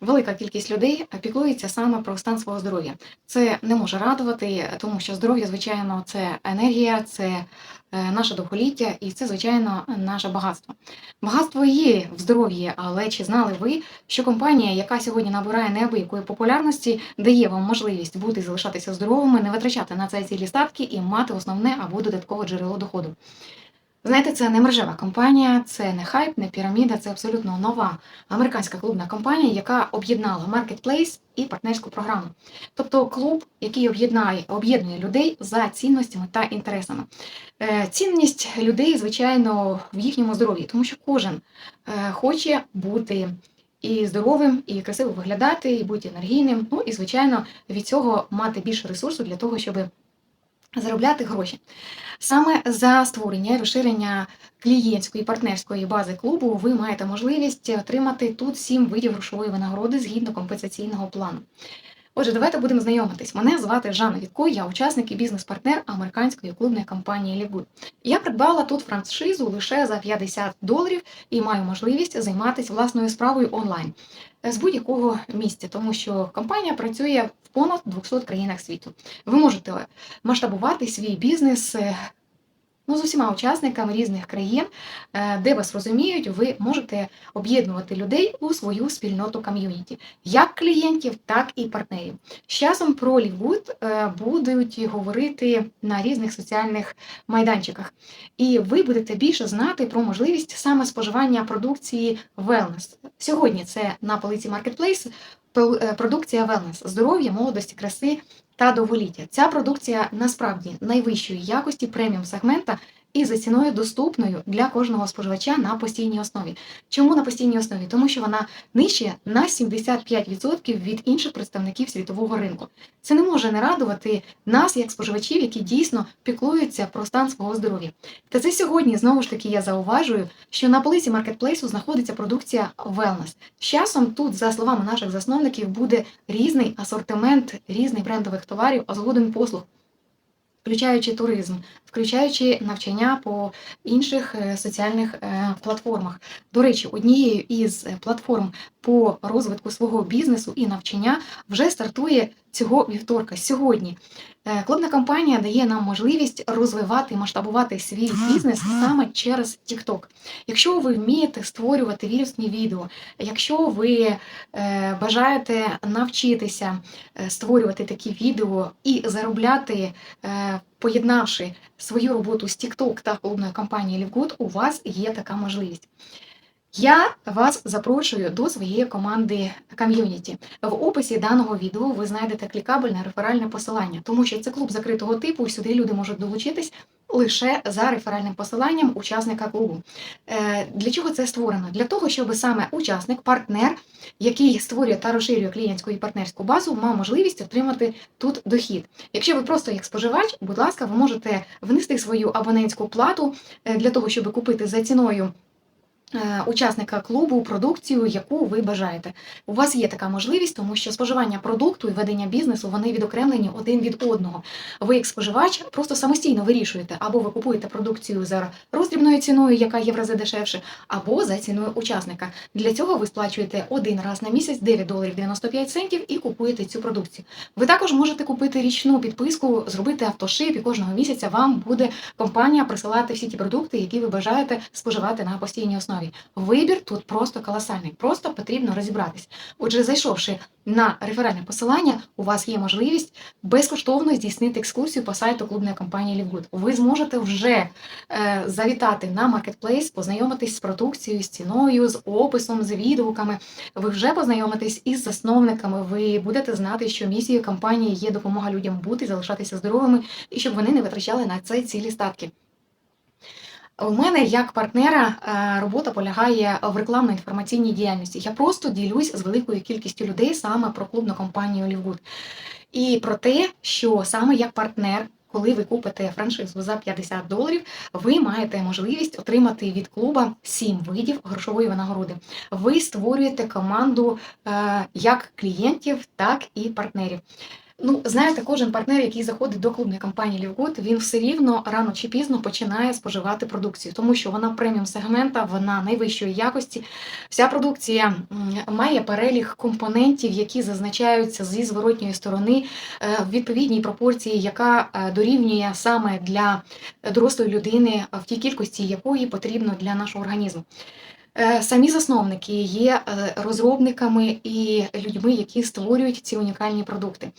Велика кількість людей піклується саме про стан свого здоров'я. Це не може радувати, тому що здоров'я, звичайно, це енергія, це е, наше довголіття і це, звичайно, наше багатство. Багатство є в здоров'ї, але чи знали ви, що компанія, яка сьогодні набирає неабиякої популярності, дає вам можливість бути і залишатися здоровими, не витрачати на це цілі статки і мати основне або додаткове джерело доходу? Знаєте, це не мережева компанія, це не хайп, не піраміда, це абсолютно нова американська клубна компанія, яка об'єднала маркетплейс і партнерську програму. Тобто клуб, який об'єднає об'єднує людей за цінностями та інтересами. Е, Цінність людей, звичайно, в їхньому здоров'ї, тому що кожен е, хоче бути. І здоровим, і красиво виглядати, і бути енергійним. Ну і звичайно від цього мати більше ресурсу для того, щоб заробляти гроші. Саме за створення і розширення клієнтської партнерської бази клубу ви маєте можливість отримати тут сім видів грошової винагороди згідно компенсаційного плану. Отже, давайте будемо знайомитись. Мене звати Жанна Вітко, я учасник і бізнес-партнер американської клубної компанії Лівгуд. Я придбала тут франшизу лише за 50 доларів і маю можливість займатися власною справою онлайн з будь-якого місця, тому що компанія працює в понад 200 країнах світу. Ви можете масштабувати свій бізнес. Ну, з усіма учасниками різних країн, е, де вас розуміють, ви можете об'єднувати людей у свою спільноту ком'юніті, як клієнтів, так і партнерів. З часом про Лівгуд е, будуть говорити на різних соціальних майданчиках, і ви будете більше знати про можливість саме споживання продукції wellness. Сьогодні це на полиці Marketplace е, продукція wellness – здоров'я, молодості, краси та довголіття. Ця продукція насправді найвищої якості преміум сегмента і за ціною доступною для кожного споживача на постійній основі. Чому на постійній основі? Тому що вона нижче на 75% від інших представників світового ринку. Це не може не радувати нас, як споживачів, які дійсно піклуються про стан свого здоров'я. Та це сьогодні знову ж таки я зауважую, що на полиці маркетплейсу знаходиться продукція wellness. З часом тут, за словами наших засновників, буде різний асортимент різних брендових товарів, а згодом послуг. Включаючи туризм, включаючи навчання по інших е, соціальних е, платформах. До речі, однією із е, платформ по розвитку свого бізнесу і навчання вже стартує цього вівторка. Сьогодні Е, клубна компанія дає нам можливість розвивати і масштабувати свій бізнес саме через TikTok. Якщо ви вмієте створювати вірусні відео, якщо ви е, бажаєте навчитися е, створювати такі відео і заробляти, поєднавши свою роботу з TikTok та клубною компанією Лівгуд, у вас є така можливість. Я вас запрошую до своєї команди ком'юніті. В описі даного відео ви знайдете клікабельне реферальне посилання, тому що це клуб закритого типу, і сюди люди можуть долучитись лише за реферальним посиланням учасника клубу. Е, Для чого це створено? Для того, щоб саме учасник, партнер, який створює та розширює клієнтську і партнерську базу, мав можливість отримати тут дохід. Якщо ви просто як споживач, будь ласка, ви можете внести свою абонентську плату е, для того, щоб купити за ціною. Е, Учасника клубу продукцію, яку ви бажаєте. У вас є така можливість, тому що споживання продукту і ведення бізнесу вони відокремлені один від одного. Ви, як споживач, просто самостійно вирішуєте, або ви купуєте продукцію за роздрібною ціною, яка є в рази дешевше, або за ціною учасника. Для цього ви сплачуєте один раз на місяць 9 доларів 95 центів і купуєте цю продукцію. Ви також можете купити річну підписку, зробити автошип, і кожного місяця вам буде компанія присилати всі ті продукти, які ви бажаєте споживати на постійній основі. Вибір тут просто колосальний, просто потрібно розібратись. Отже, зайшовши на реферальне посилання, у вас є можливість безкоштовно здійснити екскурсію по сайту клубної компанії Лівгуд. Ви зможете вже е, завітати на маркетплейс, познайомитись з продукцією, з ціною, з описом, з відгуками. Ви вже познайомитесь із засновниками. Ви будете знати, що місією компанії є допомога людям бути, залишатися здоровими і щоб вони не витрачали на це цілі статки. У мене як партнера е, робота полягає в рекламно-інформаційній діяльності. Я просто ділюсь з великою кількістю людей саме про клубну компанію Лівгуд. І про те, що саме як партнер, коли ви купите франшизу за 50 доларів, ви маєте можливість отримати від клуба 7 видів грошової винагороди. Ви створюєте команду е, як клієнтів, так і партнерів. Ну, знаєте, кожен партнер, який заходить до клубної компанії Лівгуд, він все рівно рано чи пізно починає споживати продукцію, тому що вона преміум сегмента, вона найвищої якості. Вся продукція має перелік компонентів, які зазначаються зі зворотньої сторони е, в відповідній пропорції, яка е, дорівнює саме для дорослої людини, в тій кількості якої потрібно для нашого організму. Е, Самі засновники є розробниками і людьми, які створюють ці унікальні продукти.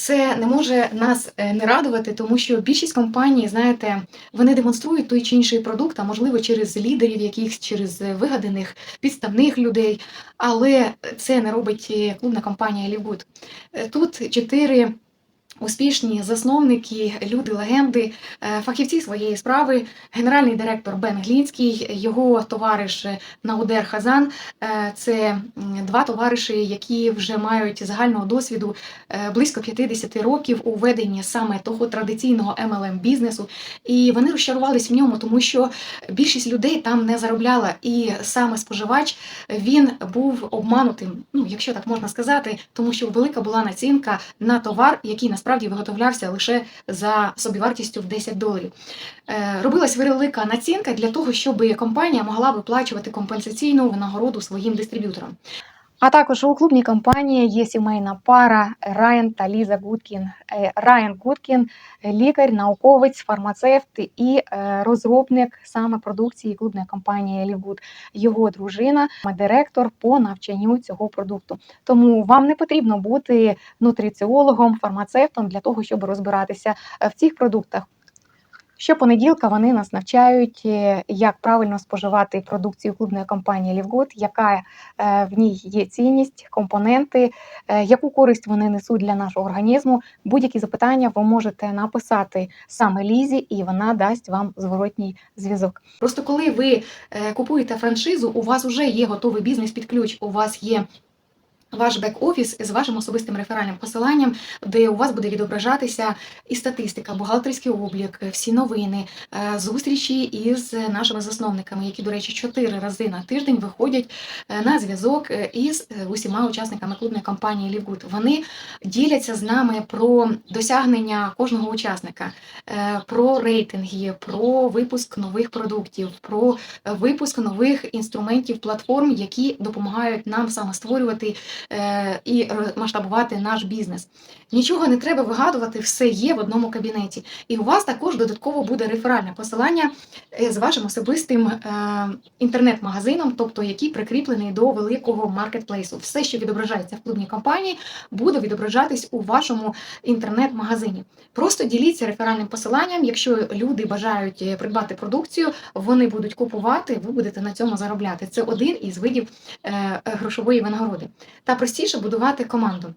Це не може нас е, не радувати, тому що більшість компаній, знаєте, вони демонструють той чи інший продукт, а можливо через лідерів, якихось через е, вигаданих підставних людей. Але це не робить е, клубна компанія Лівгуд. Тут чотири успішні засновники, люди легенди, е, фахівці своєї справи, генеральний директор Бен Глінський, його товариш Наудер Хазан. Е, Це два товариші, які вже мають загального досвіду е, близько 50 років у веденні саме того традиційного MLM бізнесу. І вони розчарувались в ньому, тому що більшість людей там не заробляла, і саме споживач він був обманутим, ну якщо так можна сказати, тому що велика була націнка на товар, який насправді виготовлявся лише за собівартістю в 10 доларів. Е, Робилась велика націнка для того, щоб компанія могла виплачувати компенсаційну винагороду своїм дистриб'юторам. А також у клубній компанії є сімейна пара Райан та Ліза Гудкін. Е, Райан Гудкін лікар, науковець, фармацевт і е, розробник саме продукції клубної компанії Лівгуд. Його дружина директор по навчанню цього продукту. Тому вам не потрібно бути нутриціологом, фармацевтом для того, щоб розбиратися е, в цих продуктах. Щопонеділка вони нас навчають, е, як правильно споживати продукцію клубної компанії Лівгуд, яка е, в ній є цінність, компоненти, е, яку користь вони несуть для нашого організму. Будь-які запитання ви можете написати саме Лізі, і вона дасть вам зворотній зв'язок. Просто коли ви купуєте франшизу, у вас вже є готовий бізнес під ключ, у вас є. Ваш бек-офіс з вашим особистим реферальним посиланням, де у вас буде відображатися і статистика, бухгалтерський облік, всі новини, е, зустрічі із нашими засновниками, які, до речі, чотири рази на тиждень виходять е, на зв'язок е, із е, усіма учасниками клубної компанії Лівгуд. Вони діляться з нами про досягнення кожного учасника, е, про рейтинги, про випуск нових продуктів, про е, випуск нових інструментів, платформ, які допомагають нам саме створювати е, і ро- масштабувати наш бізнес. Нічого не треба вигадувати, все є в одному кабінеті. І у вас також додатково буде реферальне посилання е, з вашим особистим е, інтернет-магазином, тобто який прикріплений до великого маркетплейсу. Все, що відображається в клубній компанії, буде відображатись у вашому інтернет-магазині. Просто діліться реферальним посиланням. Якщо люди бажають е, придбати продукцію, вони будуть купувати, ви будете на цьому заробляти. Це один із видів е, е, грошової винагороди. Та простіше будувати команду.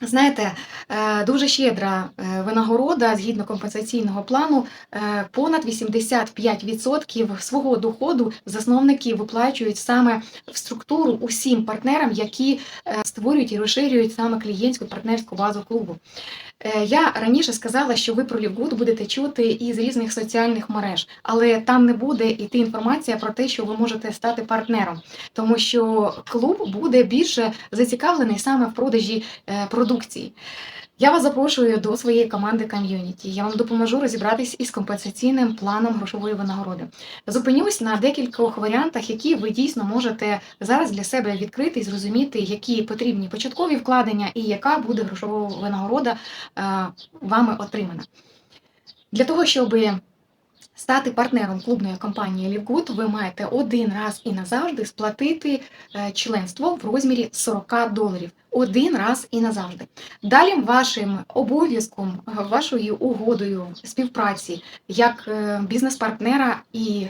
Знаєте, е, дуже щедра е, винагорода згідно компенсаційного плану. е, Понад 85% свого доходу засновники виплачують саме в структуру усім партнерам, які створюють і розширюють саме клієнтську партнерську базу клубу. Е, Я раніше сказала, що ви про Лівгуд будете чути із різних соціальних мереж, але там не буде йти інформація про те, що ви можете стати партнером, тому що клуб буде більше зацікавлений саме в продажі е, продукції. Я вас запрошую до своєї команди ком'юніті. Я вам допоможу розібратись із компенсаційним планом грошової винагороди. Зупинюсь на декількох варіантах, які ви дійсно можете зараз для себе відкрити і зрозуміти, які потрібні початкові вкладення і яка буде грошова винагорода е, вами отримана. Для того, щоб стати партнером клубної компанії Лівгуд, ви маєте один раз і назавжди сплатити е, членство в розмірі 40 доларів. Один раз і назавжди. Далі вашим обов'язком, е, вашою угодою співпраці як е, бізнес-партнера і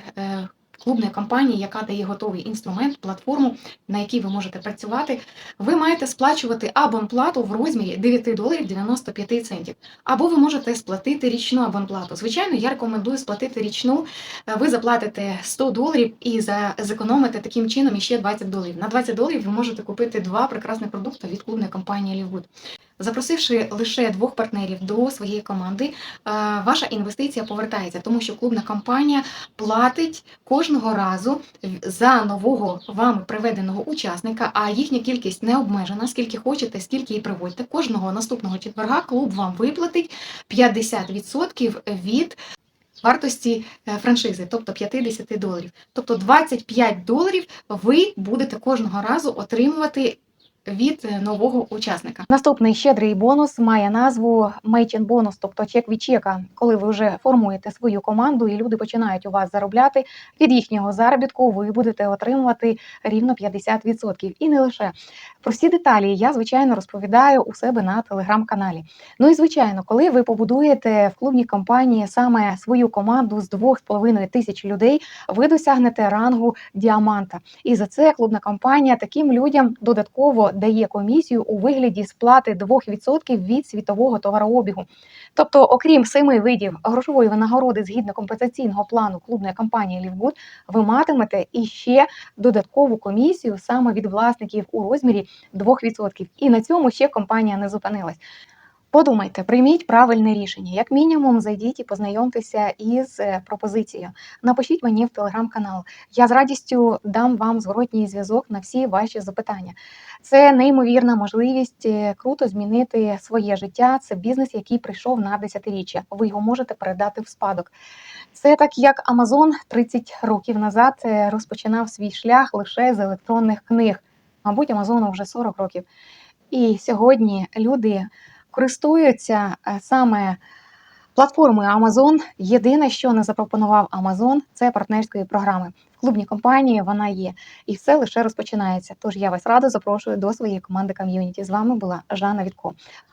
клубної компанії, яка дає готовий інструмент, платформу, на якій ви можете працювати, ви маєте сплачувати абонплату в розмірі 9 доларів 95 центів. Або ви можете сплатити річну абонплату. Звичайно, я рекомендую сплатити річну. Е, Ви заплатите 100 доларів і зекономите таким чином іще 20 доларів. На 20 доларів ви можете купити два прекрасні продукти від клубної компанії Лівгуд. Запросивши лише двох партнерів до своєї команди, е, ваша інвестиція повертається, тому що клубна компанія платить кожного разу за нового вами приведеного учасника, а їхня кількість не обмежена. Скільки хочете, скільки і приводьте. Кожного наступного четверга клуб вам виплатить 50% від вартості е, франшизи, тобто 50 доларів. Тобто 25 доларів ви будете кожного разу отримувати від е, нового учасника. Наступний щедрий бонус має назву Мейчин бонус, тобто чек від чека. Коли ви вже формуєте свою команду і люди починають у вас заробляти від їхнього заробітку, ви будете отримувати рівно 50%. І не лише про всі деталі я звичайно розповідаю у себе на телеграм-каналі. Ну і звичайно, коли ви побудуєте в клубній компанії саме свою команду з 2,5 тисяч людей, ви досягнете рангу діаманта. І за це клубна компанія таким людям додатково дає комісію у вигляді сплати 2% від світового товарообігу. Тобто, окрім семи видів грошової винагороди згідно компенсаційного плану клубної компанії Лівгуд, ви матимете іще додаткову комісію саме від власників у розмірі 2%. І на цьому ще компанія не зупинилась. Подумайте, прийміть правильне рішення. Як мінімум, зайдіть і познайомтеся із е, пропозицією. Напишіть мені в телеграм-канал. Я з радістю дам вам зворотній зв'язок на всі ваші запитання. Це неймовірна можливість е, круто змінити своє життя. Це бізнес, який прийшов на десятиріччя. Ви його можете передати в спадок. Це так як Amazon 30 років назад е, розпочинав свій шлях лише з електронних книг. Мабуть, Амазону вже 40 років. І сьогодні люди користуються е, саме платформою Amazon. Єдине, що не запропонував Amazon, це партнерської програми. В клубній компанії вона є, і все лише розпочинається. Тож я вас радо запрошую до своєї команди ком'юніті. З вами була Жанна Вітко.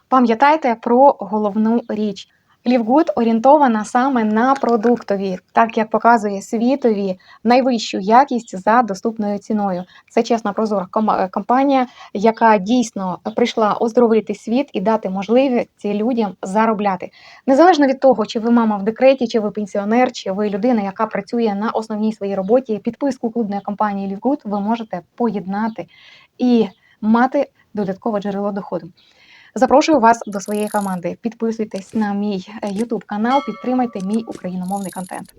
Пам'ятайте про головну річ. Лівгуд орієнтована саме на продуктові, так як показує світові найвищу якість за доступною ціною. Це чесна прозора кома- компанія, яка дійсно прийшла оздоровити світ і дати можливість людям заробляти. Незалежно від того, чи ви мама в декреті, чи ви пенсіонер, чи ви людина, яка працює на основній своїй роботі, підписку клубної компанії Лівгуд ви можете поєднати і мати додаткове джерело доходу. Запрошую вас до своєї команди. Підписуйтесь на мій YouTube канал, підтримайте мій україномовний контент.